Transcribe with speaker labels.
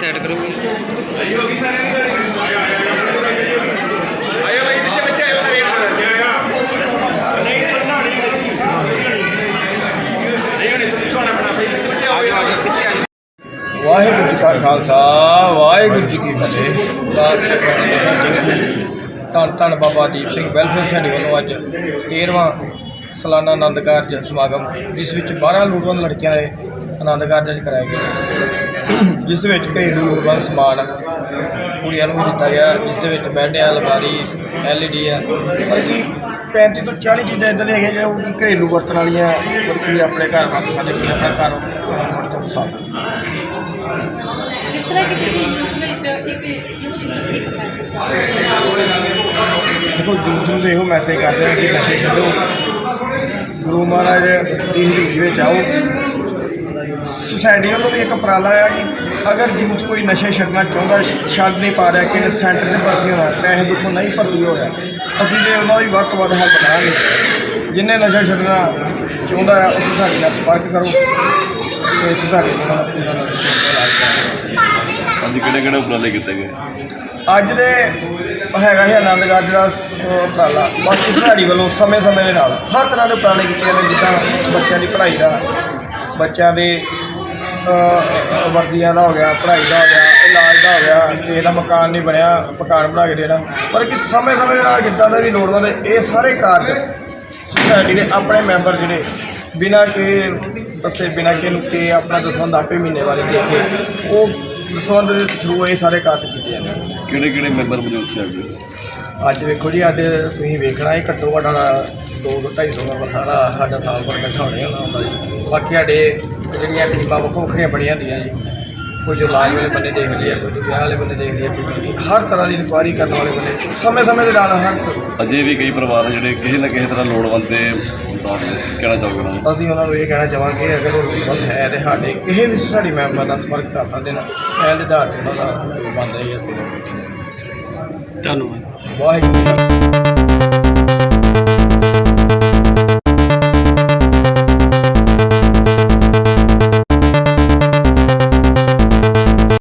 Speaker 1: Side ਕਰੋਗੇ। ਪਿੱਛੇ ਆਜੋ
Speaker 2: ਵਾਹਿਗੁਰੂ ਜੀ ਕਾ ਖਾਲਸਾ ਵਾਹਿਗੁਰੂ ਜੀ ਕੀ ਫਤਿਹ। ਦਾਸ ਧੰਨ ਧੰਨ ਬਾਬਾ ਦੀਪ ਸਿੰਘ ਵੈਲਫੇਅਰ ਸੋਸਾਇਟੀ ਵੱਲੋਂ ਅੱਜ 13ਵਾਂ ਸਾਲਾਨਾ ਆਨੰਦ ਕਾਰਜ ਸਮਾਗਮ ਜਿਸ ਵਿੱਚ 12 ਲੋੜਵੰਦ ਲੜਕੀਆਂ ਦੇ ਆਨੰਦ ਕਾਰਜ ਕਰਾਏ ਗਏ। ਜਿਸ ਵਿੱਚ ਘਰੇਲੂ ਲੋੜਵੰਦ ਸਮਾਨ ਕੁੜੀਆਂ ਨੂੰ ਦਿੱਤਾ ਗਿਆ ਜਿਸ ਦੇ ਵਿੱਚ ਬੈੱਡ ਹੈ ਅਲਮਾਰੀ ਐਲਈਡੀ ਹੈ ਬਲਕਿ 35 ਤੋਂ 40 ਚੀਜ਼ਾਂ ਇਦਾਂ ਦੀਆਂ ਹੈਗੀਆਂ ਜਿਹੜੀਆਂ ਉਹ ਕਿ ਘਰੇਲੂ ਵਰਤਣ ਵਾਲੀਆਂ ਬਲਕਿ ਆਪਣੇ ਘਰ ਵਾਸਤੇ ਸਾਡੇ ਕੋਲ ਆਪਣਾ ਘਰ ਮੁੜ ਤੋਂ ਸਕਣ
Speaker 3: ਜਿਸ ਤਰ੍ਹਾਂ ਕਿ ਤੁਸੀਂ ਯੂਥ ਵਿੱਚ ਇੱਕ ਯੂਥ ਲਈ ਇੱਕ ਮੈਸੇਜ ਆ।
Speaker 2: ਦੇਖੋ ਯੂਥ ਨੂੰ ਇਹੋ ਮੈਸੇਜ ਕਰ ਰਹੇ ਹਾਂ ਕਿ ਨਸ਼ੇ ਛੱਡੋ। ਗੁਰੂ ਮਹਾਰਾਜ ਦੀ ਹਜ਼ੂਰੀ ਵਿੱਚ ਆਓ। ਸੁਸਾਇਟੀ ਵੱਲੋਂ ਵੀ ਇੱਕ ਉਪਰਾਲਾ ਆ ਕਿ ਅਗਰ ਯੂਥ ਕੋਈ ਨਸ਼ੇ ਛੱਡਣਾ ਚਾਹੁੰਦਾ ਛੱਡ ਨਹੀਂ ਪਾ ਰਿਹਾ ਕਿ ਸੈਂਟਰ 'ਚ ਭਰਤੀ ਹੋਣਾ ਪੈਸੇ ਦੁੱਖੋਂ ਨਹੀਂ ਭਰਤੀ ਹੋ ਰਿਹਾ ਅਸੀਂ ਤੇ ਉਹਨਾਂ ਦੀ ਵੱਧ ਤੋਂ ਵੱਧ ਹੈਲਪ ਕਰਾਂਗੇ ਜਿੰਨੇ ਨਸ਼ਾ ਛੱਡਣਾ ਚਾਹੁੰਦਾ ਆ ਉਸ ਸੁਸਾਇਟੀ ਨਾਲ ਸੰਪਰਕ ਕਰੋ ਤੇ ਨਾਲ ਉਹਨਾਂ ਨਾਲ ਕਰਾਂਗੇ
Speaker 4: ਅੱਜ ਕਿਹੜੇ ਕਿਹੜੇ ਉਪਰਾਲੇ ਕੀਤੇ ਗਏ?
Speaker 2: ਅੱਜ ਦੇ ਹੈਗਾ ਹੀ ਆਨੰਦ ਕਾਰਜ ਦਾ ਉਪਰਾਲਾ। ਬਾਕੀ ਸੁਧਾਰੀ ਵੱਲੋਂ ਸਮੇਂ-ਸਮੇਂ ਦੇ ਨਾਲ ਹਰ ਤਰ੍ਹਾਂ ਦੇ ਉਪਰਾਲੇ ਕੀਤੇ ਜਾਂਦੇ ਜਿੱਦਾਂ ਬੱਚਿਆਂ ਦੀ ਪੜ੍ਹਾਈ ਦਾ ਬੱਚਿਆਂ ਦੇ ਵਰਦੀਆਂ ਦਾ ਹੋ ਗਿਆ, ਪੜ੍ਹਾਈ ਦਾ ਹੋ ਗਿਆ, ਇਲਾਜ ਦਾ ਹੋ ਗਿਆ, ਕਿਸੇ ਦਾ ਮਕਾਨ ਨਹੀਂ ਬਣਿਆ, ਮਕਾਨ ਬਣਾ ਕੇ ਦੇਣਾ। ਪਰ ਕਿ ਸਮੇਂ-ਸਮੇਂ ਦੇ ਨਾਲ ਜਿੱਦਾਂ ਦੇ ਵੀ ਲੋੜਵੰਦ ਇਹ ਸਾਰੇ ਕਾਰਜ ਸੁਸਾਇਟੀ ਦੇ ਆਪਣੇ ਮੈਂਬਰ ਜਿਹੜੇ, ਬਿਨਾਂ ਕਿ ਦੱਸੇ, ਬਿਨਾਂ ਕਿ ਨੂੰ ਕਿ ਆਪਣਾ ਦਸਵੰਦ ਆਪੇ ਮਹੀਨੇ ਵਾਲੇ ਦੇ ਕੇ, ਉਹ ਦਸਵੰਦ ਦੇ ਥਰੂ ਇਹ ਸਾਰੇ ਕਾਰਜ ਕੀਤੇ ਜਾਂਦੇ
Speaker 4: ਕਿਹੜੇ ਕਿਹੜੇ ਮੈਂਬਰ ਮੌਜੂਦ ਸੀ ਅੱਜ?
Speaker 2: ਅੱਜ ਵੇਖੋ ਜੀ ਅੱਜ ਤੁਸੀਂ ਵੇਖਣਾ ਇਹ ਘੱਟੋ ਘੱਟ ਦੋ ਦੋ ਢਾਈ ਸੌ ਮੈਂਬਰ ਸਾਡਾ ਸਾਲ ਭਰ ਇਕੱਠਾ ਹੋਣੇ ਹੁੰਦਾ ਹੁੰਦਾ ਜੀ। ਬਾਕੀ ਸਾਡੇ ਜਿਹੜੀਆਂ ਟੀਮਾਂ ਵੱਖੋ ਵੱਖਰੀਆਂ ਬਣੀਆਂ ਹੁੰਦੀਆਂ ਜੀ ਕੁਝ ਇਲਾਜ ਵਾਲੇ ਬੰਦੇ ਦੇਖਦੇ ਆ ਕੁਝ ਵਿਆਹ ਵਾਲੇ ਬੰਦੇ ਦੇਖਦੇ ਆ ਕੁਝ ਹਰ ਤਰ੍ਹਾਂ ਦੀ ਇਨਕੁਆਇਰੀ ਕਰਨ ਵਾਲੇ ਬੰਦੇ ਸਮੇਂ ਸਮੇਂ ਦੇ ਨਾਲ ਹਰ
Speaker 4: ਅਜੇ ਵੀ ਕਈ ਪਰਿਵਾਰ ਜਿਹੜੇ ਕਿਸੇ ਨਾ ਕਿਸੇ ਤਰ੍ਹਾਂ ਲੋੜਵੰਦ ਤੇ ਕਹਿਣਾ ਚਾਹੋਗੇ ਉਹਨਾਂ ਨੂੰ?
Speaker 2: ਅਸੀਂ ਉਹਨਾਂ ਨੂੰ ਇਹ ਕਹਿਣਾ ਚਾਹਾਂਗੇ ਅਗਰ ਉਹ ਲੋੜਵੰਦ ਹੈ ਤੇ ਸਾਡੇ ਕਿਸੇ ਵੀ ਸਾਡੀ ਮੈਂਬਰ ਨਾਲ ਸੰਪਰਕ ਕਰ ਸਕਦੇ ਨੇ ਪਹਿਲ ਦੇ ਆਧਾਰ ਤੇ ਉਹਨਾਂ ਦਾ ਬੰਦ ਹੈ ਅਸੀਂ
Speaker 1: ਧੰਨਵਾਦ।
Speaker 2: ਵਾਹਿਗੁਰੂ